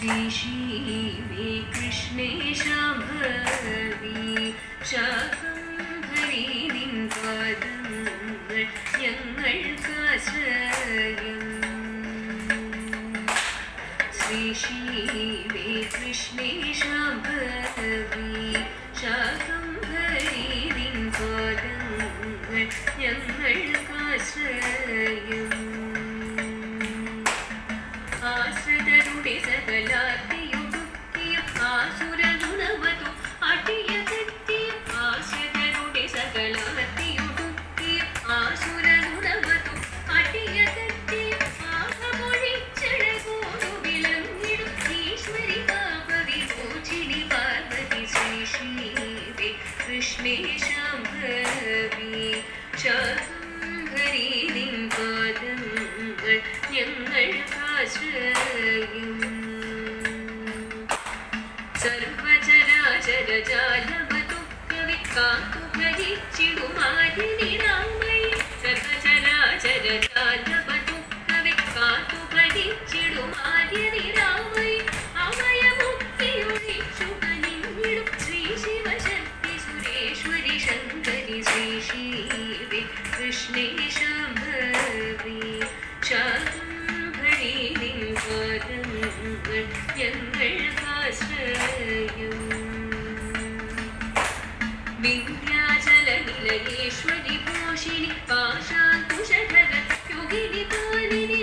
ശ്രീ कृष्णे ശാംഭവി ശാകംഭരി നിൻ പാദങ്ങൾ ഞങ്ങൾക്കാശ്രയം ശ്രീ ശ്രീ കൃഷ്ണേ ശാംഭവി കൃഷ്ണേ ശാംഭവി ശാകംഭരി നിൻ പാദങ്ങൾ ഞങ്ങൾക്കാശ്രയം സർവചരാചരജാലവതുക്കവി കാത്തു ഭരിച്ചിടുമാതിനി ശങ്കരി ശ്രീ ശിവേ കൃഷ്ണേ ശാംഭവി ശാംഭരി നിൻ പാദങ്ങൾ ഞങ്ങൾക്കാശ്രയം വിന്ധ്യാചല നിലയേശ്വരി പോഷിണി പാശാങ്കുശധര യുഗിനി പാലിനി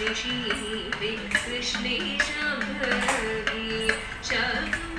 മംഗളം ശ്രീ ശ്രീ കൃഷ്ണേ ശാംഭവി ശാംഭ